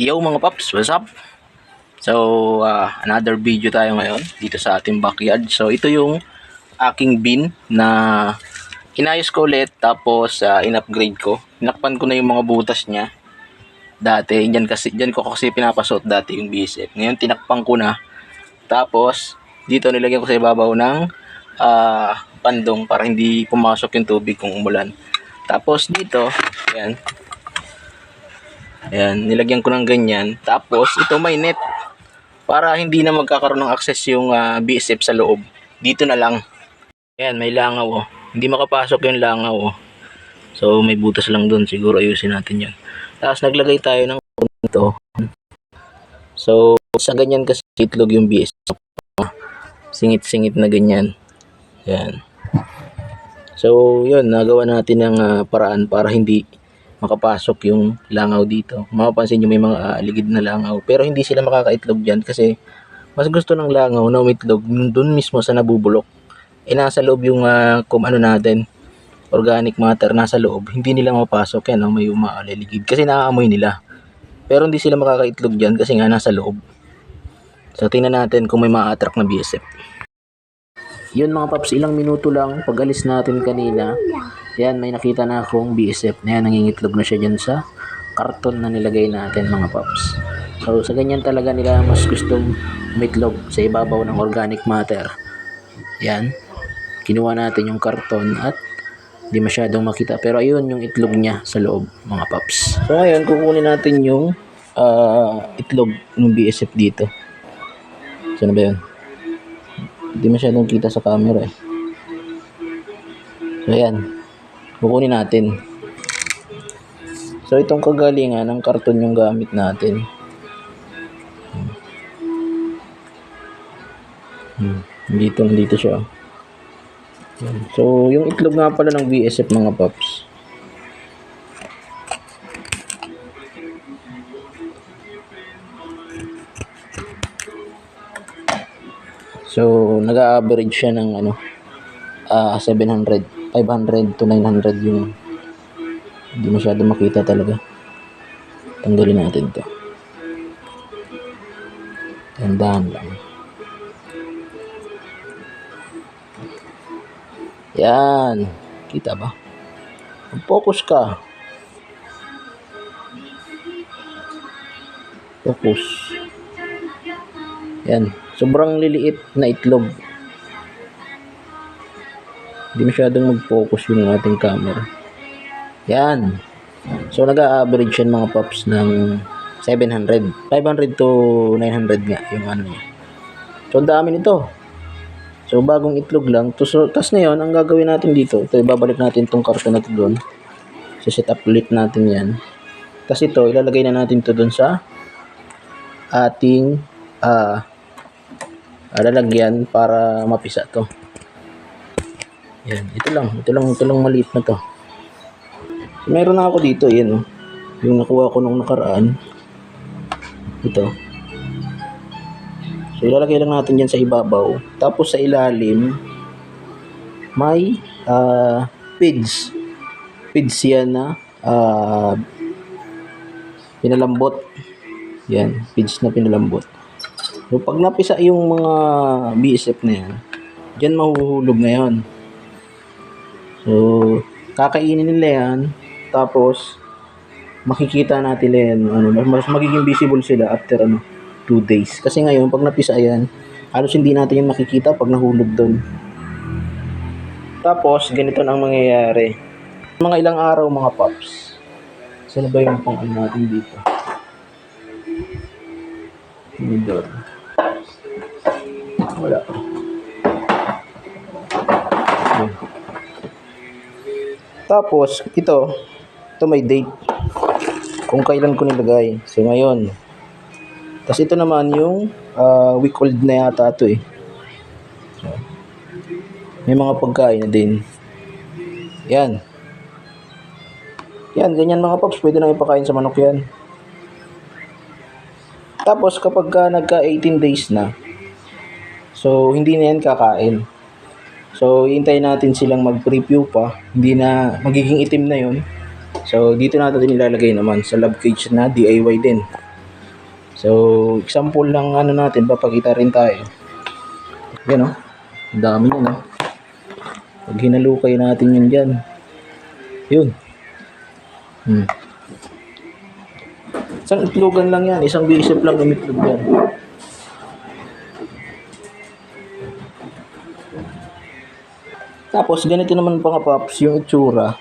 Yo mga paps, what's up? So, uh, another video tayo ngayon dito sa ating backyard. So, ito yung aking bin na inayos ko ulit tapos uh, in-upgrade ko. Inakpan ko na yung mga butas niya. Dati, dyan, kasi, dyan ko kasi pinapasot dati yung BSF. Ngayon, tinakpan ko na. Tapos, dito nilagyan ko sa ibabaw ng uh, pandong para hindi pumasok yung tubig kung umulan. Tapos dito, ayan, Ayan, nilagyan ko ng ganyan. Tapos, ito may net. Para hindi na magkakaroon ng access yung ah, BSF sa loob. Dito na lang. Ayan, may langaw oh. Hindi makapasok yung langaw oh. So, may butas lang dun. Siguro ayusin natin yun. Tapos, naglagay tayo ng ito. So, sa ganyan kasi itlog yung BSF. Singit-singit na ganyan. Ayan. So, yun, nagawa natin ng ah, paraan para hindi makapasok yung langaw dito. Mapapansin nyo may mga ah, ligid na langaw. Pero hindi sila makakaitlog dyan kasi mas gusto ng langaw na umitlog dun mismo sa nabubulok. Eh nasa loob yung ah, kung ano natin, organic matter nasa loob. Hindi nila mapasok yan, no? may umaliligid. Kasi naaamoy nila. Pero hindi sila makakaitlog dyan kasi nga nasa loob. So tingnan natin kung may ma-attract na BSF. Yun mga paps, ilang minuto lang pag alis natin kanina. Yan, may nakita na akong BSF na yan, nangingitlog na siya dyan sa karton na nilagay natin mga paps. So, sa ganyan talaga nila mas gustong umitlog sa ibabaw ng organic matter. Yan, kinuha natin yung karton at di masyadong makita. Pero ayun yung itlog niya sa loob mga paps. So, ngayon, kukunin natin yung ah, itlog ng BSF dito. Saan ba yun? Hindi masyadong kita sa camera eh. So, ayan. Kukunin natin. So, itong kagalingan ng karton yung gamit natin. Hmm. Dito, dito siya. Yan. So, yung itlog nga pala ng BSF mga paps. Nag-average siya ng ano, ah 700, 500 to 900 yung hindi masyado makita talaga. Tanggalin natin to. Tandaan lang. Yan. Kita ba? Focus ka. Focus. Yan. Sobrang liliit na itlog. Hindi masyadong mag-focus yung ating camera. Yan. So, nag-average yan mga pops ng 700. 500 to 900 nga yung ano niya. So, ang dami nito. So, bagong itlog lang. To, so, na yun, ang gagawin natin dito, ito, ibabalik natin tong karton na doon. So, set up ulit natin yan. Tapos ito, ilalagay na natin to doon sa ating uh, lalagyan para mapisa to. Yan, ito lang, ito lang, ito lang maliit na to. So, meron na ako dito, yan oh. Yung nakuha ko nung nakaraan. Ito. So, ilalagay lang natin yan sa ibabaw. Tapos sa ilalim, may ah pids. Pids yan na ah pinalambot. Yan, pids na pinalambot. So, pag napisa yung mga BSF na yan, dyan mahuhulog na yan. So, kakainin nila yan, tapos, makikita natin yan, ano, mas magiging visible sila after, ano, 2 days. Kasi ngayon, pag napisa yan, halos hindi natin yung makikita pag nahulog doon. Tapos, ganito na ang mangyayari. Mga ilang araw, mga paps. Saan ba yung pang ano natin dito? Tinidor. Wala. Ayan. Tapos, ito, ito may date. Kung kailan ko nilagay. So, ngayon. Tapos ito naman yung ah, week old na yata ito eh. May mga pagkain na din. Yan. Yan, ganyan mga paps. Pwede na ipakain sa manok yan. Tapos kapag ka nagka 18 days na, so hindi na yan kakain. So hintayin natin silang mag-preview pa. Hindi na magiging itim na yon. So dito natin ilalagay naman sa lab cage na DIY din. So, example lang ano natin, papakita rin tayo. Yan oh. Ang dami yan oh. Pag hinalukay natin yun dyan. Yun. Hmm. Isang itlogan lang yan. Isang bisip lang umitlog yan. Tapos, ganito naman pa nga paps, yung itsura.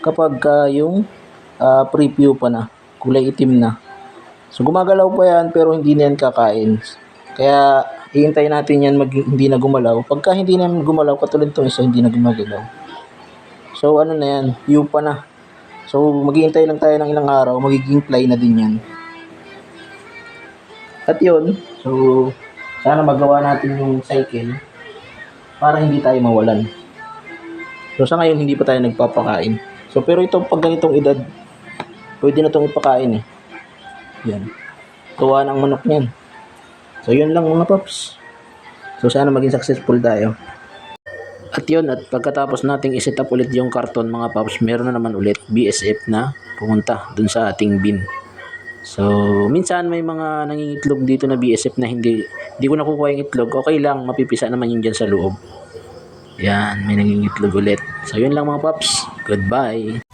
Kapag ka yung ah, preview pa na, kulay itim na. So, gumagalaw pa yan, pero hindi na yan kakain. Kaya, iintayin natin yan mag, hindi na gumalaw. Pagka hindi na gumalaw, katulad itong isa, hindi na gumagalaw. So, ano na yan, view na. So, maghihintay lang tayo ng ilang araw, magiging fly na din yan. At yun, so, sana magawa natin yung cycle para hindi tayo mawalan. So, sa ngayon, hindi pa tayo nagpapakain. So, pero ito, pag ganitong edad, pwede na itong ipakain eh. Yan. Tuwa ng manok niyan. So, yun lang mga paps. So, sana maging successful tayo. At yun, at pagkatapos nating iset up ulit yung karton mga paps, meron na naman ulit BSF na pumunta dun sa ating bin. So, minsan may mga nangingitlog dito na BSF na hindi, hindi ko nakukuha yung itlog. Okay lang, mapipisa naman yun dyan sa loob. Yan, may nangingitlog ulit. So, yun lang mga paps. Goodbye.